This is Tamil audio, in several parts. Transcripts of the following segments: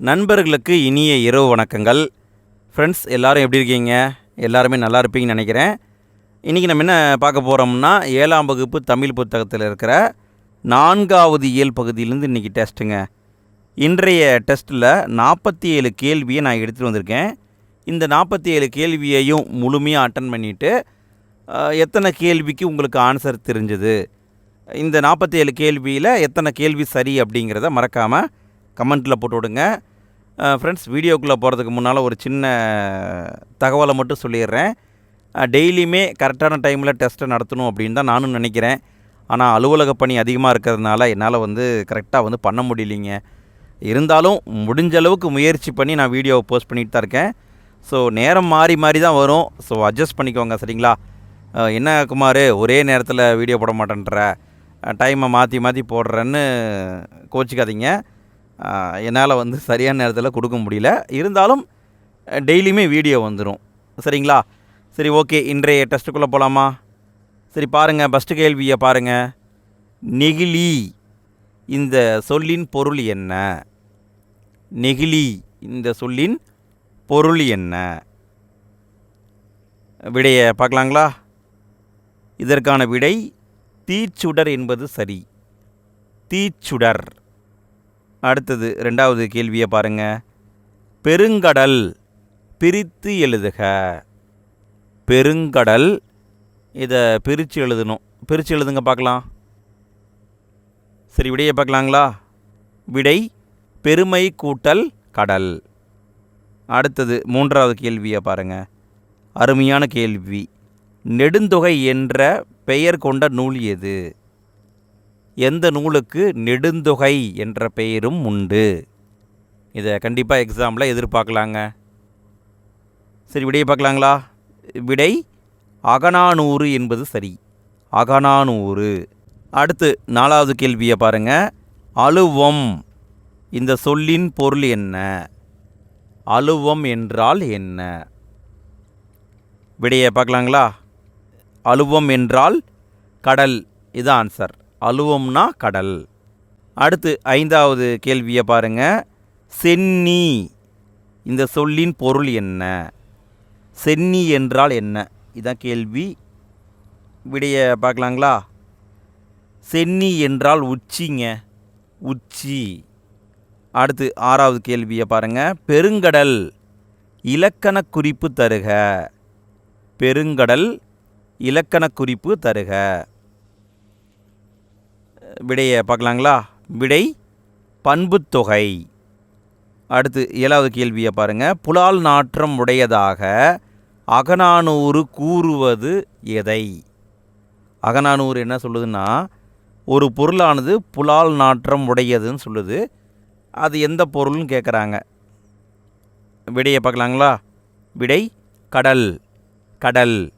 நண்பர்களுக்கு இனிய இரவு வணக்கங்கள். ஃப்ரெண்ட்ஸ் எல்லோரும் எப்படி இருக்கீங்க? எல்லாருமே நல்லா இருப்பீங்கன்னு நினைக்கிறேன். இன்றைக்கி நம்ம என்ன பார்க்க போகிறோம்னா ஏழாம் வகுப்பு தமிழ் புத்தகத்தில் இருக்கிற நான்காவது இயல் பகுதியிலேருந்து இன்றைக்கி டெஸ்ட்டுங்க இன்றைய டெஸ்ட்டில் நாற்பத்தி ஏழு கேள்வியை நான் எடுத்துகிட்டு வந்திருக்கேன். இந்த நாற்பத்தி ஏழு கேள்வியையும் முழுமையாக அட்டன் பண்ணிவிட்டு எத்தனை கேள்விக்கு உங்களுக்கு ஆன்சர் தெரிஞ்சது? இந்த நாற்பத்தி ஏழு கேள்வியில் எத்தனை கேள்வி சரி அப்படிங்கிறத மறக்காமல் கமெண்ட்டில் போட்டு விடுங்க. ஃப்ரெண்ட்ஸ் வீடியோக்குள்ளே போகிறதுக்கு முன்னால் ஒரு சின்ன தகவலை மட்டும் சொல்லிடுறேன். டெய்லியுமே கரெக்டான டைமில் டெஸ்ட்டை நடத்தணும் அப்படின்னு தான் நானும் நினைக்கிறேன். ஆனால் அலுவலக பணி அதிகமாக இருக்கிறதுனால என்னால் வந்து கரெக்டாக வந்து பண்ண முடியலைங்க. இருந்தாலும் முடிஞ்ச அளவுக்கு முயற்சி பண்ணி நான் வீடியோவை போஸ்ட் பண்ணிட்டு தான் இருக்கேன். ஸோ நேரம் மாறி மாறி தான் வரும். ஸோ அட்ஜஸ்ட் பண்ணிக்கோங்க சரிங்களா? என்ன குமார் ஒரே நேரத்தில் வீடியோ போட மாட்டேன்ற. டைமை மாற்றி மாற்றி போடுறேன்னு கோச்சிக்காதீங்க. என்னால் வந்து சரியான நேரத்தில் கொடுக்க முடியல. இருந்தாலும் டெய்லியுமே வீடியோ வந்துடும் சரிங்களா? சரி ஓகே. இன்றைய டெஸ்ட்டுக்குள்ளே போகலாமா சரி பாருங்கள் ஃபஸ்ட்டு கேள்வியை பாருங்கள் நெகிழி. இந்த சொல்லின் பொருள் என்ன? நெகிழி. இந்த சொல்லின் பொருள் என்ன? விடையை பார்க்கலாங்களா? இதற்கான விடை தீச்சுடர் என்பது சரி. தீச்சுடர். அடுத்தது ரெண்டாவது கேள்வியை பாருங்க. பெருங்கடல் பிரித்து எழுதுக. பெருங்கடல் இதை பிரித்து எழுதணும். பிரித்து எழுதுங்க பார்க்கலாம். சரி விடையை பார்க்கலாங்களா? விடை பெருமை கூட்டல் கடல். அடுத்தது மூன்றாவது கேள்வியை பாருங்க. அருமையான கேள்வி. நெடுந்தொகை என்ற பெயர் கொண்ட நூல் எது? எந்த நூலுக்கு நெடுந்தொகை என்ற பெயரும் உண்டு? இதை கண்டிப்பாக எக்ஸாமில் எதிர்பார்க்கலாங்க. சரி விடையை பார்க்கலாங்களா? விடை அகனானூறு என்பது சரி. அகனானூறு அடுத்து நாலாவது கேள்வியை பாருங்க. அழுவம் இந்த சொல்லின் பொருள் என்ன? அழுவம் என்றால் என்ன? விடையை பார்க்கலாங்களா? அழுவம் என்றால் கடல் இது ஆன்சர் அலுவம்னா கடல். அடுத்து ஐந்தாவது கேள்வியை பாருங்க. சென்னி. இந்த சொல்லின் பொருள் என்ன? சென்னி என்றால் என்ன? இதான் கேள்வி. விடையை பார்க்கலாங்களா? சென்னி என்றால் உச்சிங்க. உச்சி. அடுத்து ஆறாவது கேள்வியை பாருங்கள் பெருங்கடல் இலக்கண குறிப்பு தருக. பெருங்கடல் இலக்கண குறிப்பு தருக. விடையை பார்க்கலாங்களா? விடை பண்புத்தொகை அடுத்து ஏழாவது கேள்வியை பாருங்கள் புலால் நாற்றம் உடையதாக அகநானூறு கூறுவது எதை? அகநானூறு என்ன சொல்லுதுன்னா ஒரு பொருளானது புலால் நாற்றம் உடையதுன்னு சொல்லுது. அது எந்த பொருள்னு கேட்குறாங்க விடையை பார்க்கலாங்களா? விடை கடல். கடல்.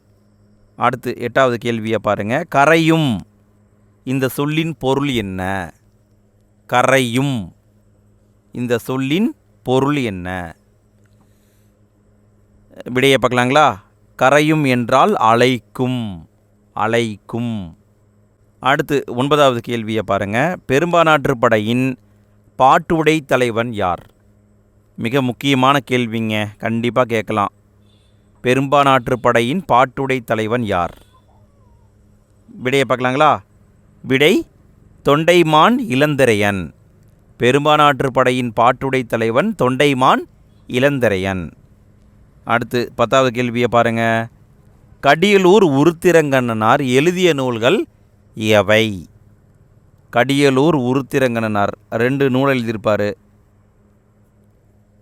அடுத்து எட்டாவது கேள்வியை பாருங்கள் கரையும் இந்த சொல்லின் பொருள் என்ன? கரையும். இந்த சொல்லின் பொருள் என்ன? விடையை பார்க்கலாங்களா? கரையும் என்றால் அலைக்கும் அலைக்கும் அடுத்து ஒன்பதாவது கேள்வியை பாருங்கள் பெரும்பானாற்றுப் படையின் பாட்டுடை தலைவன் யார்? மிக முக்கியமான கேள்விங்க. கண்டிப்பாக கேட்கலாம். பெரும்பானாற்றுப் படையின் பாட்டுடை தலைவன் யார்? விடையை பார்க்கலாங்களா? விடை தொண்டைமான் இளந்திரையன். பெரும்பானாற்றுப் படையின் பாட்டுடை தலைவன் தொண்டைமான் இளந்திரையன். அடுத்து பத்தாவது கேள்வியை பாருங்க. கடியலூர் உருத்திரங்கண்ணனார் எழுதிய நூல்கள் எவை? கடியலூர் உருத்திரங்கண்ணனார் ரெண்டு நூல் எழுதியிருப்பார்.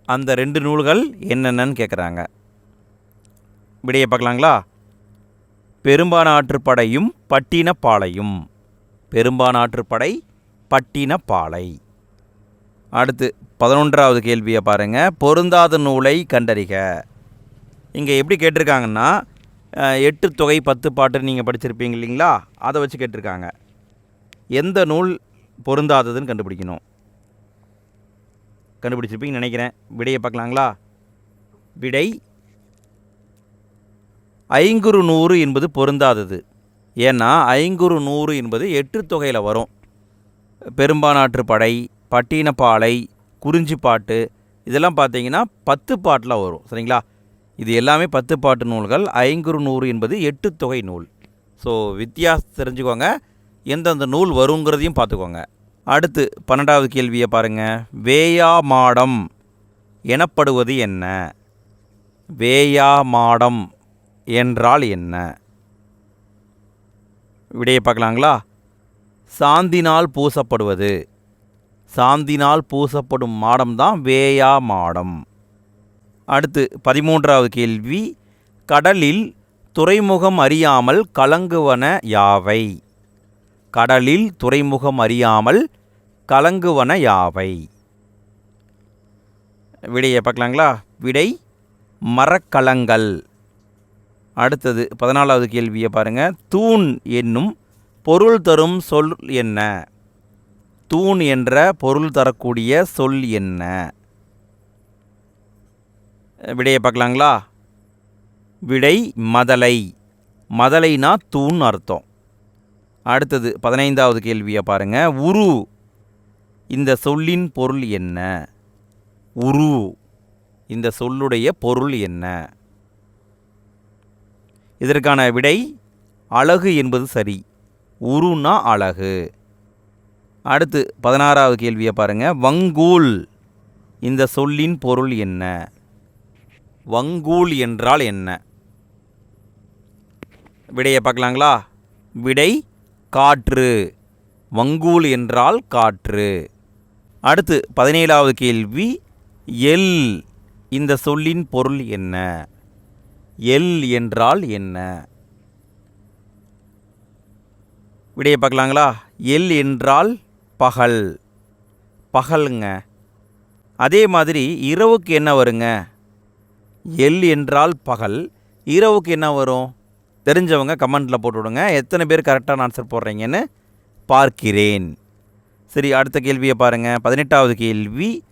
அந்த ரெண்டு நூல்கள் என்னென்னு கேட்குறாங்க விடையை பார்க்கலாங்களா? பெரும்பானாற்றுப்படையும் பட்டினப்பாளையும். பெரும்பானாற்றுப்படை பட்டினப்பாலை. அடுத்து பதினொன்றாவது கேள்வியை பாருங்கள் பொருந்தாத நூலை கண்டறிக. இங்கே எப்படி கேட்டிருக்காங்கன்னா எட்டு தொகை பத்து பாட்டு நீங்கள் படிச்சிருப்பீங்க இல்லைங்களா? அதை வச்சு கேட்டிருக்காங்க. எந்த நூல் பொருந்தாததுன்னு கண்டுபிடிக்கணும். கண்டுபிடிச்சிருப்பீங்கன்னு நினைக்கிறேன். விடையை பார்க்கலாங்களா? விடை ஐங்குறு நூறு என்பது பொருந்தாதது. ஏன்னா ஐங்குறு நூறு என்பது எட்டு தொகையில் வரும். பெரும்பானாற்று படை பட்டினப்பாலை குறிஞ்சிப்பாட்டு இதெல்லாம் பார்த்தீங்கன்னா பத்து பாட்டில் வரும். சரிங்களா? இது எல்லாமே பத்து பாட்டு நூல்கள். ஐங்குறு நூறு என்பது எட்டு தொகை நூல். ஸோ வித்தியாசம் தெரிஞ்சுக்கோங்க. எந்தெந்த நூல் வருங்கிறதையும் பார்த்துக்கோங்க. அடுத்து பன்னெண்டாவது கேள்வியை பாருங்கள் வேயா மாடம் எனப்படுவது என்ன? வேயா மாடம் என்றால் என்ன? விடையை பார்க்கலாங்களா? சாந்தினால் பூசப்படுவது. சாந்தினால் பூசப்படும் மாடம் தான் வேயா மாடம். அடுத்து பதிமூன்றாவது கேள்வி. கடலில் துறைமுகம் அறியாமல் கலங்குவன யாவை? கடலில் துறைமுகம் அறியாமல் கலங்குவன யாவை? விடையை பார்க்கலாங்களா? விடை மரக்கலங்கள். அடுத்தது பதினாலாவது கேள்வியை பாருங்கள் தூண் என்னும் பொருள் தரும் சொல் என்ன? தூண் என்ற பொருள் தரக்கூடிய சொல் என்ன? விடையை பார்க்கலாங்களா? விடை மதலை. மதலைனா தூண் அர்த்தம். அடுத்தது பதினைந்தாவது கேள்வியை பாருங்கள் உரு. இந்த சொல்லின் பொருள் என்ன? உரு. இந்த சொல்லுடைய பொருள் என்ன? இதற்கான விடை அழகு என்பது சரி. உருனா அழகு. அடுத்து பதினாறாவது கேள்வியை பாருங்கள் வங்கூல் இந்த சொல்லின் பொருள் என்ன? வங்கூல் என்றால் என்ன? விடையை பார்க்கலாங்களா? விடை காற்று. வங்கூல் என்றால் காற்று. அடுத்து பதினேழாவது கேள்வி எல் இந்த சொல்லின் பொருள் என்ன? எல் என்றால் என்ன? விடையை பார்க்கலாங்களா? எல் என்றால் பகல். பகலுங்க. அதே மாதிரி இரவுக்கு என்ன வருங்க? எல் என்றால் பகல். இரவுக்கு என்ன வரும்? தெரிஞ்சவங்க கமெண்ட்டில் போட்டு விடுங்க எத்தனை பேர் கரெக்டான ஆன்சர் போடுறீங்கன்னு பார்க்கிறேன். சரி அடுத்த கேள்வியை பாருங்கள் பதினெட்டாவது கேள்வி.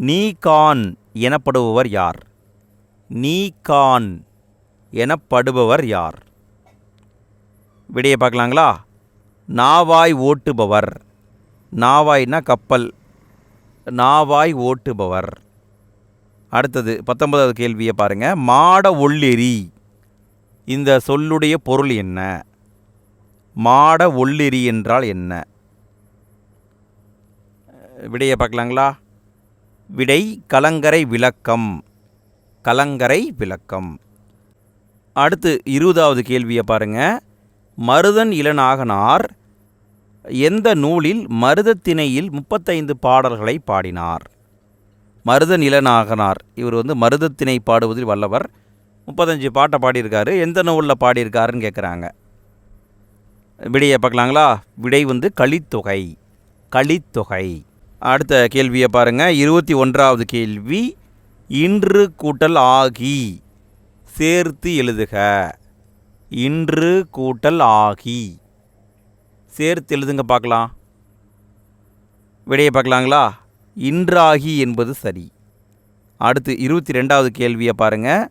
நீகான் எனப்படுபவர் யார்? நீகான் எனப்படுபவர் யார்? விடையை பார்க்கலாங்களா? நாவாய் ஓட்டுபவர். நாவாய்னா கப்பல். நாவாய் ஓட்டுபவர். அடுத்தது பத்தொன்பதாவது கேள்வியை பாருங்கள் மாட ஒள்ளெறி இந்த சொல்லுடைய பொருள் என்ன? மாட ஒள்ளெறி என்றால் என்ன? விடையை பார்க்கலாங்களா? விடை கலங்கரை விளக்கம். கலங்கரை விளக்கம். அடுத்து இருபதாவது கேள்வியை பாருங்க. மருதன் இளநாகனார் எந்த நூலில் மருதத்திணையில் முப்பத்தைந்து பாடல்களை பாடினார்? மருதன் இளநாகனார் இவர் வந்து மருதத்திணை பாடுவதில் வல்லவர். முப்பத்தஞ்சு பாட்டை பாடியிருக்காரு. எந்த நூலில் பாடியிருக்காருன்னு கேட்குறாங்க விடையை பார்க்கலாங்களா? விடை வந்து களித்தொகை களித்தொகை அடுத்த கேள்வியை பாருங்கள் இருபத்தி ஒன்றாவது கேள்வி. இன்று கூட்டல் ஆகி. சேர்த்து எழுதுக. இன்று கூட்டல் ஆகி. சேர்த்து எழுதுங்க பார்க்கலாம். விடையை பார்க்கலாங்களா? இன்றாகி என்பது சரி. அடுத்து இருபத்தி ரெண்டாவது கேள்வியை பாருங்கள்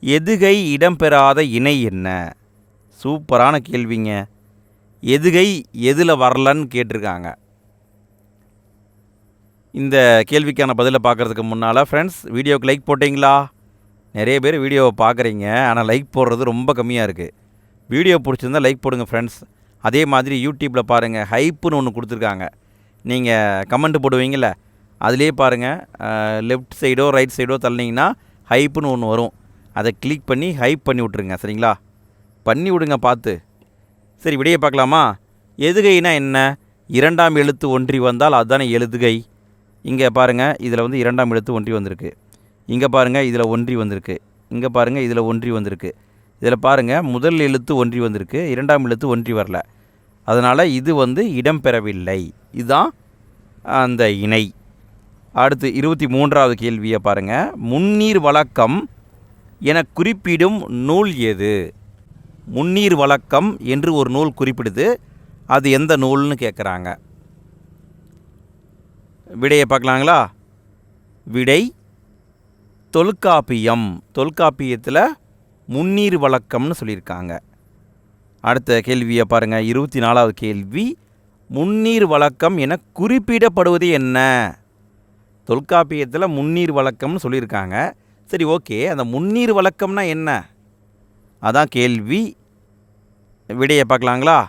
எதுகை இடம்பெறாத இணை என்ன? சூப்பரான கேள்விங்க. எதுகை எதில் வரலன்னு கேட்டிருக்காங்க. இந்த கேள்விக்கான பதிலை பார்க்குறதுக்கு முன்னால் ஃப்ரெண்ட்ஸ் வீடியோவுக்கு லைக் போட்டிங்களா? நிறைய பேர் வீடியோவை பார்க்குறீங்க. ஆனால் லைக் போடுறது ரொம்ப கம்மியாக இருக்குது வீடியோ பிடிச்சிருந்தா லைக் போடுங்க ஃப்ரெண்ட்ஸ் அதே மாதிரி யூடியூப்பில் பாருங்கள் ஹைப்புன்னு ஒன்று கொடுத்துருக்காங்க. நீங்கள் கமெண்ட் போடுவீங்கள அதிலே பாருங்கள் லெஃப்ட் சைடோ ரைட் சைடோ தள்ளினீங்கன்னா ஹைப்புன்னு ஒன்று வரும். அதை கிளிக் பண்ணி ஹைப் பண்ணி விட்ருங்க சரிங்களா? பண்ணி விடுங்க பார்த்து. சரி விடையை பார்க்கலாமா? எதுகைனா என்ன? இரண்டாம் எழுத்து ஒன்றி வந்தால் அதுதானே எழுதுகை. இங்கே பாருங்கள் இதில் வந்து இரண்டாம் எழுத்து ஒன்றி வந்திருக்கு. இங்கே பாருங்கள் இதில் ஒன்றி வந்திருக்கு. இங்கே பாருங்கள் இதில் ஒன்றி வந்திருக்கு. இதில் பாருங்கள் முதல் எழுத்து ஒன்றி வந்திருக்கு இரண்டாம் எழுத்து ஒன்றி வரல. அதனால் இது வந்து இடம்பெறவில்லை. இதுதான் அந்த இணை. அடுத்து இருபத்தி மூன்றாவது கேள்வியை பாருங்கள் முன்னீர் வழக்கம் என குறிப்பிடும் நூல் எது? முன்னீர் வழக்கம் என்று ஒரு நூல் குறிப்பிடுது. அது எந்த நூல்னு கேட்குறாங்க விடையை பார்க்கலாங்களா? விடை தொல்காப்பியம். தொல்காப்பியத்தில் முன்னீர் வழக்கம்னு சொல்லியிருக்காங்க. அடுத்த கேள்வியை பாருங்கள் இருபத்தி நாலாவது கேள்வி. முன்னீர் வழக்கம் என குறிப்பிடப்படுவது என்ன? தொல்காப்பியத்தில் முன்னீர் வழக்கம்னு சொல்லியிருக்காங்க. சரி ஓகே. அந்த முன்னீர் வழக்கம்னா என்ன? அதான் கேள்வி. விடையை பார்க்கலாங்களா?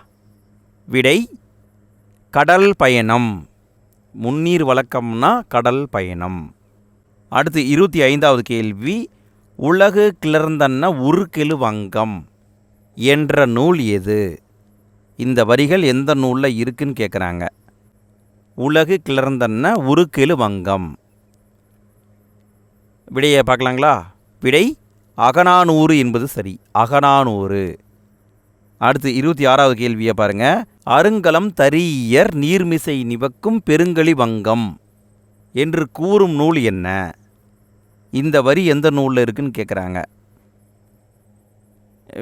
விடை கடல் பயணம். முன்னீர் வழக்கம்னா கடல் பயணம். அடுத்து இருபத்தி ஐந்தாவது கேள்வி உலகு கிளர்ந்தன்ன உருக்கெழு வங்கம் என்ற நூல் எது? இந்த வரிகள் எந்த நூலில் இருக்குன்னு கேட்குறாங்க உலகு கிளர்ந்தன்ன உருக்கெழு வங்கம். விடையை பார்க்கலாங்களா? விடை அகநானூறு என்பது சரி அகநானூறு. அடுத்து இருபத்தி ஆறாவது கேள்வியை பாருங்கள் அருங்கலம் தரியர் நீர்மிசை நிவக்கும் பெருங்கலி வங்கம். என்று கூறும் நூல் என்ன? இந்த வரி எந்த நூலில் இருக்குன்னு கேட்குறாங்க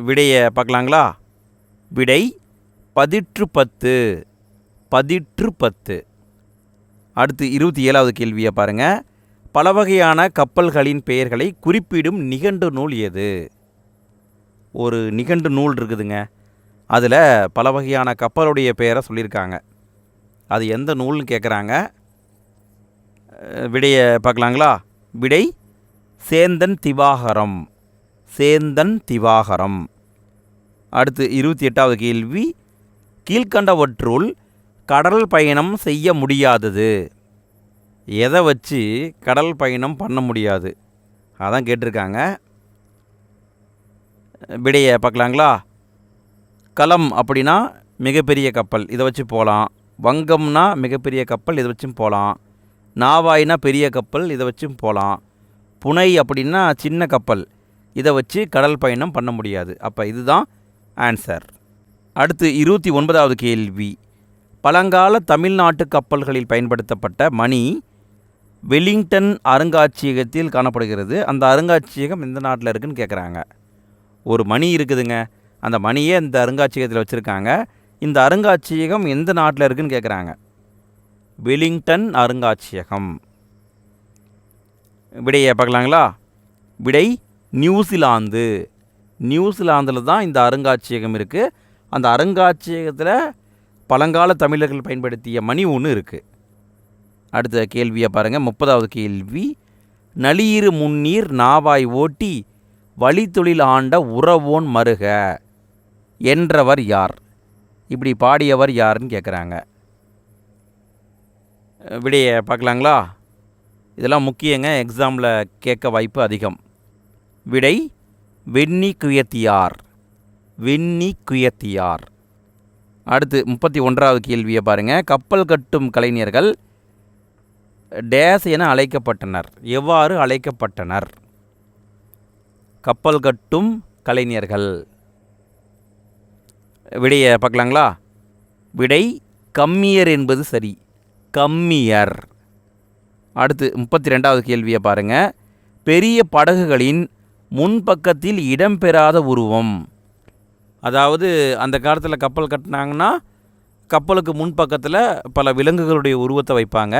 விடையை பார்க்கலாங்களா விடை பதிற்று பத்து பதிற்று பத்து. அடுத்து இருபத்தி ஏழாவது கேள்வியை பாருங்க. பல வகையான கப்பல்களின் பெயர்களை குறிப்பிடும் நிகண்டு நூல் எது? ஒரு நிகண்டு நூல் இருக்குதுங்க. அதில் பல வகையான கப்பலுடைய பெயரை சொல்லியிருக்காங்க. அது எந்த நூல்னு கேட்குறாங்க விடையை பார்க்கலாங்களா? விடை சேந்தன் திவாகரம். சேந்தன் திவாகரம். அடுத்து இருபத்தி எட்டாவது கேள்வி. கீழ்கண்டவற்றுள் கடல் பயணம் செய்ய முடியாதது. எதை வச்சு கடல் பயணம் பண்ண முடியாது? அதான் கேட்டிருக்காங்க. விடையை பார்க்கலாங்களா? களம் அப்படின்னா மிகப்பெரிய கப்பல் இதை வச்சு போகலாம். வங்கம்னா மிகப்பெரிய கப்பல் இதை வச்சும் போகலாம். நாவாய்னா பெரிய கப்பல் இதை வச்சும் போகலாம் புனை அப்படின்னா சின்ன கப்பல். இதை வச்சு கடல் பயணம் பண்ண முடியாது. அப்போ இதுதான் ஆன்சர் அடுத்து இருபத்தி ஒன்பதாவது கேள்வி. பழங்கால தமிழ்நாட்டு கப்பல்களில் பயன்படுத்தப்பட்ட மணி வெலிங்டன் அருங்காட்சியகத்தில் காணப்படுகிறது. அந்த அருங்காட்சியகம் எந்த நாட்டில் இருக்குதுன்னு கேட்குறாங்க ஒரு மணி இருக்குதுங்க. அந்த மணியே இந்த அருங்காட்சியகத்தில் வச்சுருக்காங்க. இந்த அருங்காட்சியகம் எந்த நாட்டில் இருக்குதுன்னு கேட்குறாங்க வெலிங்டன் அருங்காட்சியகம். விடையை பார்க்கலாங்களா? விடை நியூசிலாந்து. நியூசிலாந்தில் தான் இந்த அருங்காட்சியகம் இருக்குது அந்த அருங்காட்சியகத்தில் பழங்கால தமிழர்கள் பயன்படுத்திய மணி ஒன்று இருக்குது அடுத்த கேள்வியை பாருங்கள் முப்பதாவது கேள்வி. நளியிரு முன்னீர் நாவாய் ஓட்டி வழித்தொழில் ஆண்ட உறவோன் மருக. என்றவர் யார்? இப்படி பாடியவர் யாருன்னு கேட்குறாங்க விடையை பார்க்கலாங்களா? இதெல்லாம் முக்கியங்க எக்ஸாமில் கேட்க வாய்ப்பு அதிகம். விடை வெண்ணி குயத்தியார். வெண்ணி குயத்தியார். அடுத்து முப்பத்தி ஒன்றாவது கேள்வியை பாருங்கள் கப்பல் கட்டும் கலைஞர்கள் டேஸ் என அழைக்கப்பட்டனர். எவ்வாறு அழைக்கப்பட்டனர்? கப்பல் கட்டும் கலைஞர்கள். விடையை பார்க்கலாங்களா? விடை கம்மியர் என்பது சரி. கம்மியர். அடுத்து முப்பத்தி ரெண்டாவது கேள்வியை பாருங்கள் பெரிய படகுகளின் முன்பக்கத்தில் இடம்பெறாத உருவம். அதாவது அந்த காலத்தில் கப்பல் கட்டினாங்கன்னா கப்பலுக்கு முன்பக்கத்தில் பல விலங்குகளுடைய உருவத்தை வைப்பாங்க.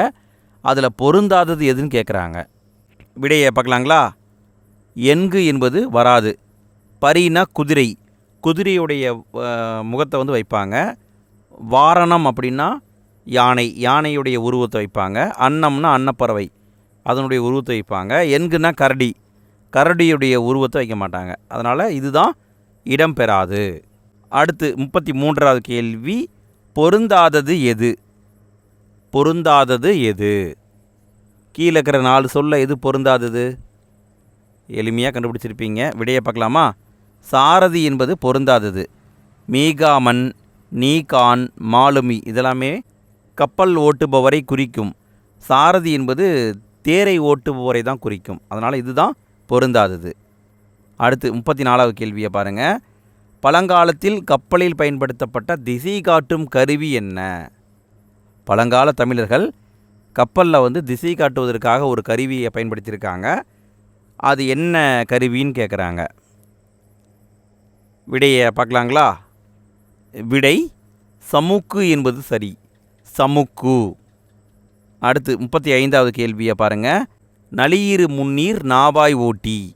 அதில் பொருந்தாதது எதுன்னு கேட்குறாங்க விடையை பார்க்கலாங்களா? எங்கு என்பது வராது. பரினா குதிரை. குதிரையுடைய முகத்தை வந்து வைப்பாங்க. வாரணம் அப்படின்னா யானை யானையுடைய உருவத்தை வைப்பாங்க. அன்னம்னா அன்னப்பறவை அதனுடைய உருவத்தை வைப்பாங்க. என்குன்னா கரடி கரடியுடைய உருவத்தை வைக்க மாட்டாங்க. அதனால் இதுதான் இடம்பெறாது அடுத்து முப்பத்தி மூன்றாவது கேள்வி பொருந்தாதது எது? பொருந்தாதது எது? கீழே இருக்கிற நாலு சொல்ல எது பொருந்தாதது? எளிமையாக கண்டுபிடிச்சிருப்பீங்க. விடையை பார்க்கலாமா? சாரதி என்பது பொருந்தாதது. மீகாமன் நீகான் மாலுமி இதெல்லாமே கப்பல் ஓட்டுபவரை குறிக்கும். சாரதி என்பது தேரை ஓட்டுபவரை தான் குறிக்கும். அதனால் இதுதான் பொருந்தாதது. அடுத்து முப்பத்தி நாலாவது கேள்வியை பாருங்கள் பழங்காலத்தில் கப்பலில் பயன்படுத்தப்பட்ட திசை காட்டும் கருவி என்ன? பழங்கால தமிழர்கள் கப்பலில் வந்து திசை காட்டுவதற்காக ஒரு கருவியை பயன்படுத்தியிருக்காங்க. அது என்ன கருவின்னு கேட்குறாங்க விடையை பார்க்கலாங்களா? விடை சமுக்கு என்பது சரி. சமுக்கு. அடுத்து முப்பத்தி ஐந்தாவது கேள்வியை பாருங்கள் நளியிரு முன்னீர் நாவாய் ஓட்டி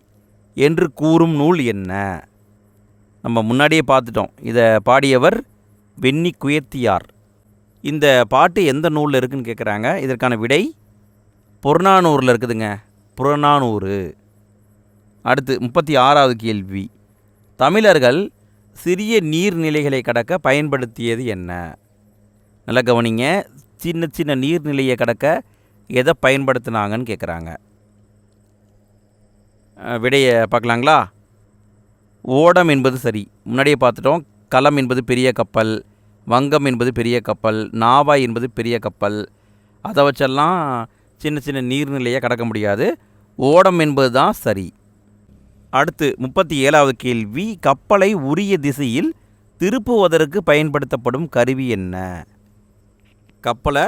என்று கூறும் நூல் என்ன? நம்ம முன்னாடியே பார்த்துட்டோம். இதை பாடியவர் வெண்ணி குயர்த்தியார் இந்த பாட்டு எந்த நூலில் இருக்குன்னு கேட்குறாங்க இதற்கான விடை புறநானூரில் இருக்குதுங்க. புறநானூறு. அடுத்து முப்பத்தி ஆறாவது கேள்வி. தமிழர்கள் சிறிய நீர்நிலைகளை கடக்க பயன்படுத்தியது என்ன? நல்லா கவனிங்க. சின்ன சின்ன நீர்நிலையை கடக்க எதை பயன்படுத்தினாங்கன்னு கேட்குறாங்க விடையை பார்க்கலாங்களா ஓடம் என்பது சரி. முன்னாடியே பார்த்துட்டோம் களம் என்பது பெரிய கப்பல். வங்கம் என்பது பெரிய கப்பல். நாவாய் என்பது பெரிய கப்பல். அதை வச்செல்லாம் சின்ன சின்ன நீர்நிலையை கடக்க முடியாது. ஓடம் என்பது தான் சரி. அடுத்து முப்பத்தி ஏழாவது கேள்வி. கப்பலை உரிய திசையில் திருப்புவதற்கு பயன்படுத்தப்படும் கருவி என்ன? கப்பலை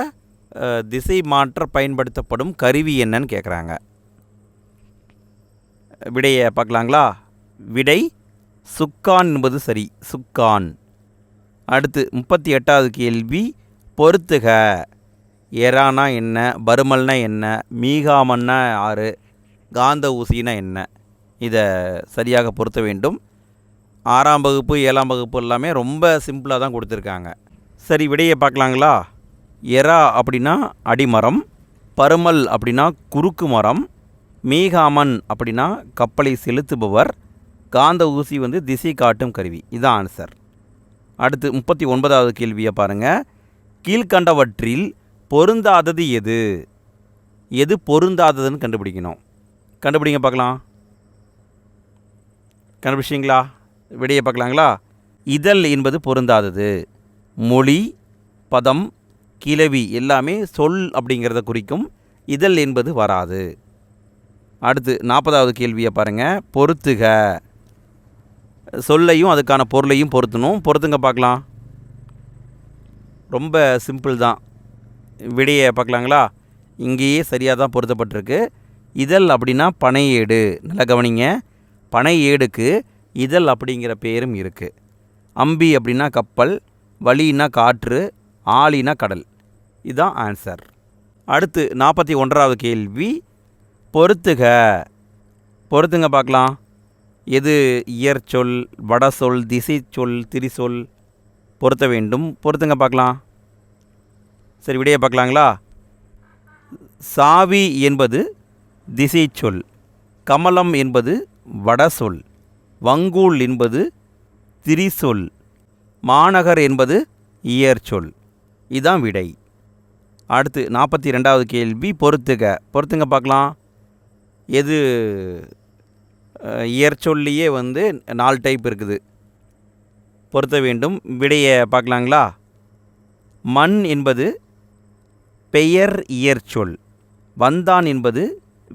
திசை மாற்ற பயன்படுத்தப்படும் கருவி என்னன்னு கேட்குறாங்க விடையை பார்க்கலாங்களா? விடை சுக்கான் என்பது சரி சுக்கான். அடுத்து முப்பத்தி எட்டாவது கேள்வி பொறுத்துக. எரானா என்ன பருமல்னா என்ன மீகாமன்னா ஆறு காந்த ஊசினா என்ன? இதை சரியாக பொருத்த வேண்டும். ஆறாம் வகுப்பு ஏழாம் வகுப்பு எல்லாமே ரொம்ப சிம்பிளாக தான் கொடுத்துருக்காங்க. சரி விடையை பார்க்கலாங்களா? எறா அப்படின்னா அடிமரம் பருமல் அப்படின்னா குறுக்கு மரம் மீகாமன் அப்படின்னா கப்பலை செலுத்துபவர் காந்த ஊசி வந்து திசை காட்டும் கருவி. இதான் ஆன்சர் அடுத்து முப்பத்தி ஒன்பதாவது கேள்வியை பாருங்கள் கீழ்கண்டவற்றில் பொருந்தாதது எது? எது பொருந்தாததுன்னு கண்டுபிடிக்கணும். கண்டுபிடிங்க பார்க்கலாம். கண்டுபிடிச்சிங்களா விடையை பார்க்கலாங்களா? இதழ் என்பது பொருந்தாதது. மொழி பதம் கிளவி எல்லாமே சொல் அப்படிங்கிறத குறிக்கும். இதழ் என்பது வராது. அடுத்து நாற்பதாவது கேள்வியை பாருங்கள் பொறுத்துக சொல்லையும் அதுக்கான பொருளையும் பொருத்தணும். பொருத்துங்க பார்க்கலாம். ரொம்ப சிம்பிள் தான். விடையை பார்க்கலாங்களா? இங்கேயே சரியாக தான் பொருத்தப்பட்டிருக்கு. இதழ் அப்படின்னா பனை ஏடு நல்லா கவனிங்க. பனை ஏடுக்கு இதழ் அப்படிங்கிற பேரும் இருக்குது அம்பி அப்படின்னா கப்பல் வலின்னா காற்று ஆளினா கடல். இதுதான் ஆன்சர் அடுத்து நாற்பத்தி ஒன்றாவது கேள்வி பொறுத்துக. பொறுத்துங்க பார்க்கலாம். எது இயற்சொல் திசை திசைச்சொல் திரிசொல் பொருத்த வேண்டும். பொறுத்துங்க பார்க்கலாம். சரி விடையை பார்க்கலாங்களா? சாவி என்பது திசைச்சொல் கமலம் என்பது வடசொல் வங்கூல் என்பது திரிசொல் மாநகர் என்பது இயற்சொல் இதுதான் விடை. அடுத்து நாற்பத்தி ரெண்டாவது கேள்வி பொறுத்துக. பொறுத்துங்க பார்க்கலாம். எது இயற்சொல்லியே வந்து நாலு டைப் இருக்குது. பொருத்த வேண்டும். விடையை பார்க்கலாங்களா? மண் என்பது பெயர் இயற்சொல். வந்தான் என்பது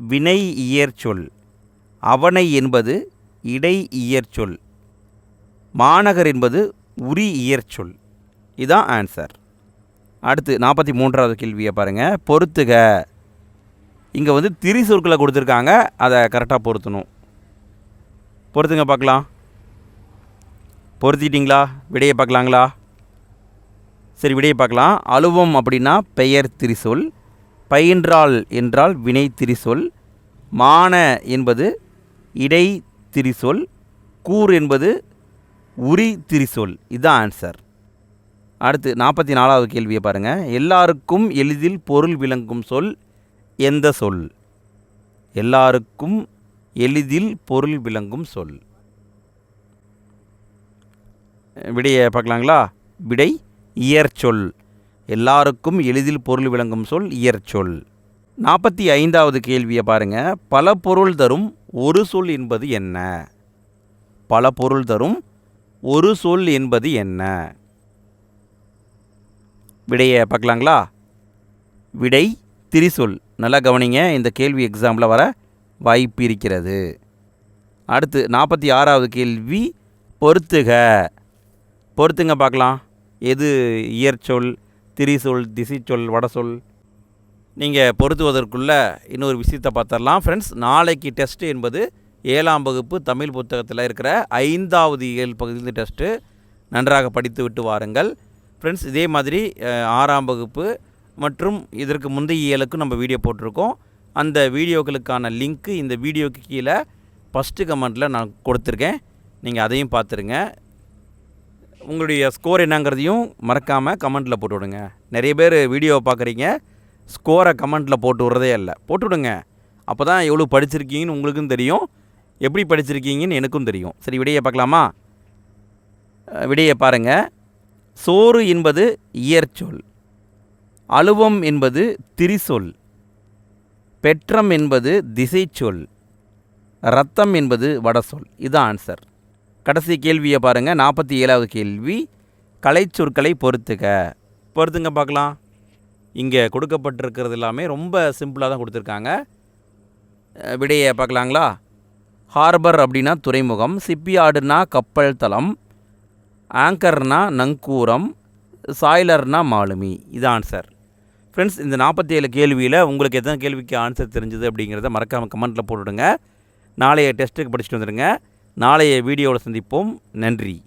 வினை இயற்சொல். அவனை என்பது இடை இயற்சொல். மாநகர் என்பது உரி இயற்சொல். இதுதான் ஆன்சர் அடுத்து நாற்பத்தி மூன்றாவது கேள்வியை பாருங்கள் பொறுத்துக. இங்கே வந்து திரி சொற்களை கொடுத்துருக்காங்க. அதை கரெக்டாக பொருத்தணும். பொறுத்துங்க பார்க்கலாம். பொருத்திட்டிங்களா? விடையை பார்க்கலாங்களா? சரி விடையை பார்க்கலாம். அலுவம் அப்படின்னா பெயர் திரிசொல் பயின்றால் என்றால் வினை திரிசொல் மான என்பது இடை திரிசொல் கூர் என்பது உரி திரிசொல். இதுதான் ஆன்சர் அடுத்து நாற்பத்தி நாலாவது கேள்வியை பாருங்கள் எல்லாருக்கும் எளிதில் பொருள் விளங்கும் சொல் எந்த சொல்? எல்லாருக்கும் எளிதில் பொருள் விளங்கும் சொல். விடையை பார்க்கலாங்களா? விடை இயற்சொல். எல்லாருக்கும் எளிதில் பொருள் விளங்கும் சொல் இயற்சொல். நாற்பத்தி ஐந்தாவது கேள்வியை பாருங்கள் பல பொருள் தரும் ஒரு சொல் என்பது என்ன? பல பொருள் தரும் ஒரு சொல் என்பது என்ன? விடையை பார்க்கலாங்களா? விடை திரிசொல். நல்லா கவனிங்க இந்த கேள்வி எக்ஸாமில் வர வாய்ப்பு இருக்கிறது. அடுத்து நாற்பத்தி ஆறாவது கேள்வி பொறுத்துக. பொறுத்துங்க பார்க்கலாம். எது இயற்சொல் திரிசொல் திசைச்சொல் வடசொல்? நீங்கள் பொருத்துவதற்குள்ள இன்னொரு விஷயத்தை பார்த்துடலாம். ஃப்ரெண்ட்ஸ் நாளைக்கு டெஸ்ட்டு என்பது ஏழாம் வகுப்பு தமிழ் புத்தகத்தில் இருக்கிற ஐந்தாவது இயல் பகுதியில் டெஸ்ட்டு நன்றாக படித்து விட்டு வாருங்கள். ஃப்ரெண்ட்ஸ் இதே மாதிரி ஆறாம் வகுப்பு மற்றும் இதற்கு முந்தைய இயலுக்கும் நம்ம வீடியோ போட்டிருக்கோம். அந்த வீடியோக்களுக்கான லிங்க்கு இந்த வீடியோக்கு கீழே ஃபஸ்ட்டு கமெண்ட்டில் நான் கொடுத்துருக்கேன். நீங்கள் அதையும் பார்த்துருங்க. உங்களுடைய ஸ்கோர் என்னங்கிறதையும் மறக்காமல் கமெண்ட்டில் போட்டு விடுங்க நிறைய பேர் வீடியோவை பார்க்குறீங்க. ஸ்கோரை கமெண்ட்டில் போட்டு விட்றதே இல்லை போட்டு விடுங்க அப்போ தான் எவ்வளோ படிச்சிருக்கீங்கன்னு உங்களுக்கும் தெரியும். எப்படி படிச்சிருக்கீங்கன்னு எனக்கும் தெரியும். சரி விடையை பார்க்கலாமா? விடையை பாருங்கள் சோறு என்பது இயற்சொல். அழுவம் என்பது திரிசொல். பெற்றம் என்பது திசைச்சொல். ரத்தம் என்பது வடசொல். இதுதான் ஆன்சர் கடைசி கேள்வியை பாருங்கள் நாற்பத்தி ஏழாவது கேள்வி. கலைச்சொற்களை பொறுத்துக்க பொறுத்துங்க பார்க்கலாம். இங்கே கொடுக்கப்பட்டிருக்கிறது எல்லாமே ரொம்ப சிம்பிளாக தான் கொடுத்துருக்காங்க. விடையை பார்க்கலாங்களா? ஹார்பர் அப்படின்னா துறைமுகம். சிப்பியார்டுனா கப்பல் தளம். ஆங்கர்னா நங்கூரம் சாய்லர்னா மாலுமி. இது ஆன்சர் ஃப்ரெண்ட்ஸ் இந்த நாற்பத்தி ஏழு கேள்வியில் உங்களுக்கு எத்தனை கேள்விக்கு ஆன்சர் தெரிஞ்சது அப்படிங்கிறத மறக்காமல் கமெண்ட்டில் போட்டுவிடுங்க நாளைய டெஸ்ட்டுக்கு படிச்சுட்டு வந்துடுங்க. நாளைய வீடியோவில் சந்திப்போம். நன்றி.